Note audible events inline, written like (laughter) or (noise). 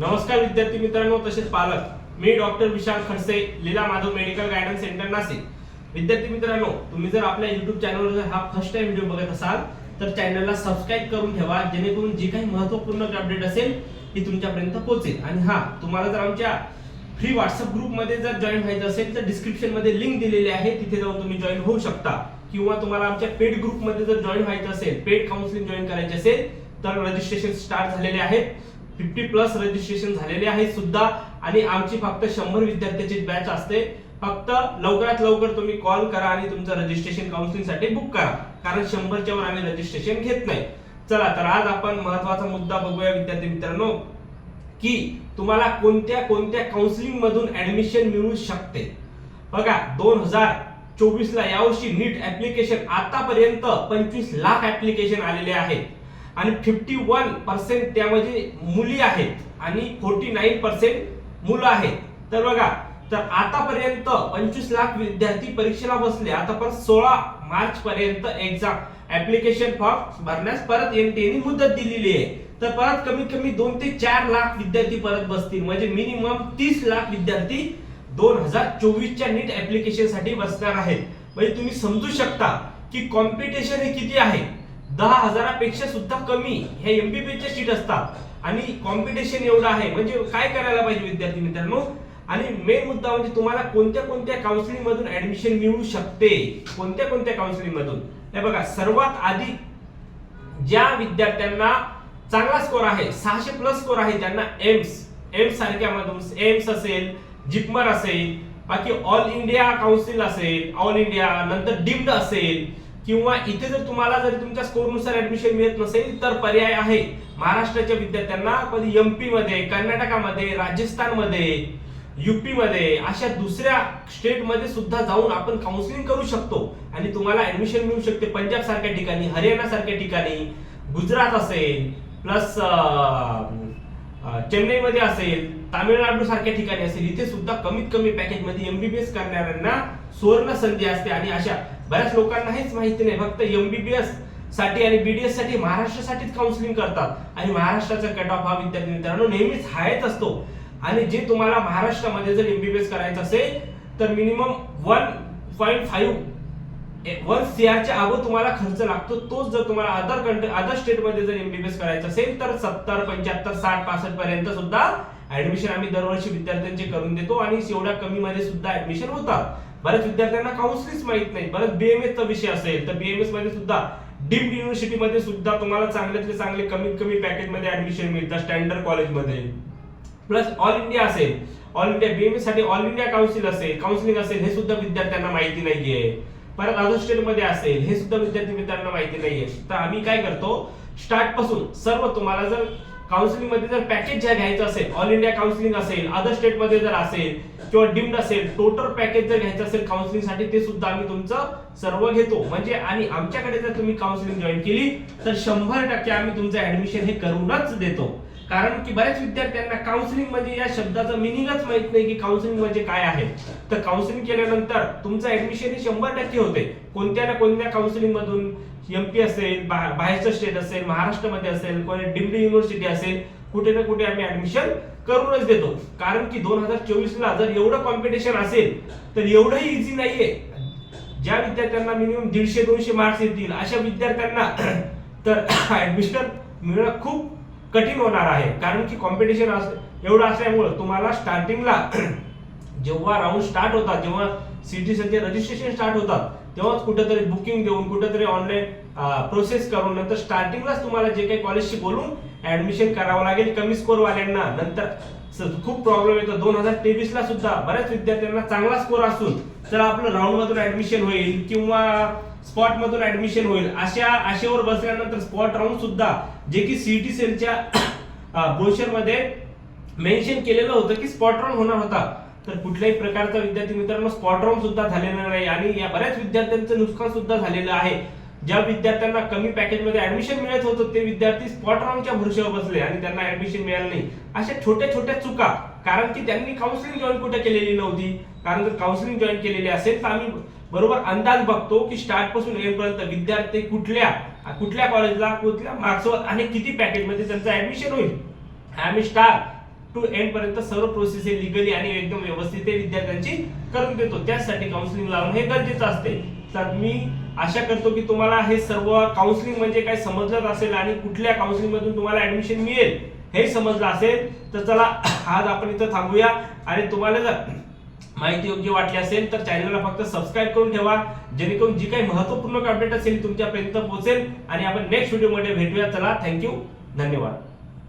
नमस्कार विद्यार्थी मित्रांनो तसेच पालक. मी doctor Vishal Khadse Leela Madhav medical guidance centre Nashik. विद्यार्थी मित्रांनो तुम्ही जर आपल्या युट्यूब चॅनलवर जर हा फर्स्ट टाइम व्हिडिओ बघत असाल तर चॅनलला सबस्क्राईब करून ठेवा जेणेकरून जी काही महत्त्वपूर्ण अपडेट असेल ती तुमच्यापर्यंत पोहोचेल. आणि हा तुम्हाला जर आमच्या फ्री व्हॉट्सअप ग्रुपमध्ये जर जॉईन व्हायचं असेल तर डिस्क्रिप्शनमध्ये लिंक दिलेली आहे तिथे जाऊन तुम्ही जॉईन होऊ शकता. किंवा तुम्हाला आमच्या पेड ग्रुपमध्ये जर जॉईन व्हायचं असेल पेड काउन्सिलिंग जॉईन करायचे असेल तर रजिस्ट्रेशन स्टार्ट झालेले आहेत. फिफ्टी प्लस रजिस्ट्रेशन झालेले आहे सुद्धा. आणि आमची फक्त शंभर विद्यार्थ्याची बॅच असते. फक्त लवकरात लवकर तुम्ही कॉल करा आणि तुमचं रजिस्ट्रेशन काउन्सिलिंगसाठी बुक करा. कारण शंभरच्या वर आम्ही रजिस्ट्रेशन घेत नाही. चला तर आज आपण महत्त्वाचा मुद्दा बघूया विद्यार्थी मित्रांनो की तुम्हाला कोणत्या कोणत्या काउन्सिलिंग मधून ऍडमिशन मिळू शकते? बघा दोन हजार चोवीस ला यावर्षी नीट ऍप्लिकेशन आतापर्यंत पंचवीस लाख ऍप्लिकेशन आलेले आहेत. आणि फिफ्टी वन पर्सेंट त्यामध्ये मुली आहेत आणि फोर्टी नाईन पर्सेंट मुलं आहेत. तर बघा तर आतापर्यंत पंचवीस लाख विद्यार्थी परीक्षेला बसले. आता परत सोळा मार्च पर्यंत एक्झाम ऍप्लिकेशन फॉर्म भरण्यास परत एनटीएने मुदत दिलेली आहे. तर परत कमीत कमी दोन ते चार लाख विद्यार्थी परत बसतील. म्हणजे मिनिमम तीस लाख विद्यार्थी दोन हजार चोवीसच्या नीट ऍप्लिकेशनसाठी बसणार आहेत. म्हणजे तुम्ही समजू शकता की कॉम्पिटिशन हे किती आहे. दहा हजारापेक्षा सुद्धा कमी हे एमबीबीच्या सीट असतात. आणि कॉम्पिटिशन एवढं आहे. म्हणजे काय करायला पाहिजे विद्यार्थी मित्रांनो? आणि मेन मुद्दा म्हणजे तुम्हाला कोणत्या कोणत्या काउन्सिलिंग मधून ऍडमिशन मिळू शकते? कोणत्या कोणत्या काउन्सिलिंग मधून? हे बघा सर्वात आधी ज्या विद्यार्थ्यांना चांगला स्कोर आहे सहाशे प्लस स्कोर आहे त्यांना एम्स एम्स सारख्या मधून एम्स असेल जिपमर असेल बाकी ऑल इंडिया काउन्सिल असेल ऑल इंडिया नंतर डिम्ड असेल किंवा इथे जर तुम्हाला जर तुमच्या स्कोरनुसार ऍडमिशन मिळत नसेल तर पर्याय आहे. महाराष्ट्राच्या विद्यार्थ्यांना कधी एमपी मध्ये कर्नाटकामध्ये राजस्थानमध्ये युपी मध्ये अशा दुसऱ्या स्टेटमध्ये सुद्धा जाऊन आपण काउन्सिलिंग करू शकतो. आणि तुम्हाला ऍडमिशन मिळू शकते. पंजाब सारख्या ठिकाणी हरियाणा सारख्या ठिकाणी गुजरात असेल प्लस चेन्नईमध्ये असेल तामिळनाडू सारख्या ठिकाणी असेल इथे सुद्धा कमीत कमी पॅकेजमध्ये एमबीबीएस करणाऱ्यांना सुवर्ण संधी असते. आणि अशा बऱ्याच लोकांना हेच माहिती नाही. फक्त एमबीबीएससाठी आणि बीडीएससाठी महाराष्ट्रासाठीच काउन्सिलिंग करतात. आणि महाराष्ट्राचा कट ऑफ हा विद्यार्थी मित्रांनो नेहमीच हायच असतो. आणि जे तुम्हाला महाराष्ट्रामध्ये जर एमबीबीएस करायचं असेल तर minimum one point five one सीआरच्या अगोदर तुम्हाला खर्च लागतो. तोच जर तुम्हाला अदर कंट्री अदर स्टेटमध्ये जर एमबीबीएस करायचं असेल तर सत्तर पंच्याहत्तर साठ पासष्ट पर्यंत सुद्धा ऍडमिशन आम्ही दरवर्षी विद्यार्थ्यांचे करून देतो आणि एवढ्या कमी मध्ये सुद्धा ऍडमिशन होतात. बऱ्याच विद्यार्थ्यांना काउन्सिलिंग माहीत नाही. बरं बीएमएस चा विषय असेल तर बीएमएसमध्ये सुद्धा डीम्ड युनिव्हर्सिटी मध्ये सुद्धा तुम्हाला चांगल्यातले चांगले कमीत कमी पॅकेजमध्ये ऍडमिशन मिळतं स्टँडर्ड कॉलेजमध्ये प्लस ऑल इंडिया असेल. ऑल इंडिया बीएमएससाठी ऑल इंडिया काउन्सिल असेल काउन्सिलिंग असेल हे सुद्धा विद्यार्थ्यांना माहिती नाहीये. परत अदर स्टेटमध्ये असेल हे सुद्धा विद्यार्थी मित्रांना माहिती नाहीये. तर आम्ही काय करतो? स्टार्टपासून सर्व तुम्हाला जर काउन्सिलिंगमध्ये जर पॅकेज ज्या घ्यायचं असेल ऑल इंडिया काउन्सिलिंग असेल अदर स्टेटमध्ये जर असेल किंवा डिम्ड असेल टोटल पॅकेज जर घ्यायचं असेल काउन्सिलिंगसाठी ते सुद्धा आम्ही तुमचं सर्व घेतो. म्हणजे आणि आमच्याकडे जर तुम्ही काउन्सिलिंग जॉईन केली तर शंभर टक्के आम्ही तुमचं ऍडमिशन हे करूनच देतो. कारण की बऱ्याच विद्यार्थ्यांना काउन्सिलिंग म्हणजे या शब्दाचं मिनिंगच माहीत नाही की काउन्सिलिंग म्हणजे काय आहे. तर काउन्सिलिंग केल्यानंतर तुमचं ऍडमिशन हे शंभर टक्के होते. कोणत्या ना कोणत्या काउन्सिलिंग मधून एमपी असेल बा- बाहेरचं स्टेट असेल महाराष्ट्रामध्ये असेल कोणी डिम्ड युनिव्हर्सिटी असेल कुठे ना कुठे आम्ही ऍडमिशन करूनच देतो. कारण की दोन हजार चोवीस ला जर एवढं कॉम्पिटिशन असेल तर एवढंही इझी नाहीये. ज्या विद्यार्थ्यांना मिनिमम दीडशे दोनशे मार्क्स येतील अशा विद्यार्थ्यांना (clears throat) तर (clears throat) ऍडमिशन मिळणं खूप कठीण होणार आहे. कारण की कॉम्पिटिशन एवढं असल्यामुळं तुम्हाला स्टार्टिंगला (clears throat) जेव्हा राऊंड स्टार्ट होतात जेव्हा सिटीचे रजिस्ट्रेशन स्टार्ट होतात. तेव्हाच कुठेतरी बुकिंग देऊन कुठेतरी ऑनलाईन प्रोसेस करून नंतर स्टार्टिंगलाच तुम्हाला जे काही कॉलेजशी बोलून ऍडमिशन करावं लागेल कमी स्कोर वाल्यांना. नंतर खूप प्रॉब्लेम येतो. दोन हजार तेवीस ला सुद्धा बऱ्याच विद्यार्थ्यांना चांगला स्कोर असून तर आपलं राऊंड मधून ऍडमिशन होईल किंवा स्पॉट मधून ऍडमिशन होईल. अशा आशेवर बसल्यानंतर स्पॉट राऊंड सुद्धा जे की सीटी सेलच्या ब्रोशरमध्ये मेन्शन केलेलं होतं की स्पॉट राऊंड होणार होता. तर कुठल्याही प्रकारचा विद्यार्थी मित्रांनो स्पॉट राऊंड सुद्धा झालेला नाही आणि या बऱ्याच विद्यार्थ्यांचं नुकसान सुद्धा झालेलं आहे. ज्या विद्यार्थ्यांना कमी पॅकेजमध्ये ऍडमिशन मिळत होतं ते विद्यार्थी स्पॉट राऊंडच्या भरशीवर बसले आणि त्यांना ऍडमिशन मिळालं नाही. अशा छोट्या छोट्या चुका कारण की त्यांनी काउन्सिलिंग जॉईन कुठे केलेली नव्हती? कारण जर काउन्सिलिंग जॉईन केलेली असेल तर आम्ही बरोबर अंदाज बघतो की स्टार्टपासून पर्यंत विद्यार्थी कुठल्या कुठल्या कॉलेजला कुठल्या मार्क्सवर आणि किती पॅकेजमध्ये त्यांचं ऍडमिशन होईल. आम्ही स्टार टू एंड पर्यंत सर्व प्रोसेस हे लिगली आणि एकदम व्यवस्थित विद्यार्थ्यांची करून देतो. त्यासाठी काउन्सिलिंग लावणं हे गरजेचं असते. तर मी आशा करतो की तुम्हाला हे सर्व काउन्सिलिंग म्हणजे काय समजलं असेल आणि कुठल्या काउन्सिलिंग मधून तुम्हाला ऍडमिशन मिळेल हे समजलं असेल तर चला आज आपण इथं थांबूया. आणि तुम्हाला जर माहिती योग्य वाटली असेल तर चॅनलला फक्त सबस्क्राईब करून ठेवा. जेणेकरून जी काही महत्त्वपूर्ण अपडेट असेल तुमच्यापर्यंत पोहोचेल. आणि आपण नेक्स्ट व्हिडिओमध्ये भेटूया. चला थँक्यू धन्यवाद.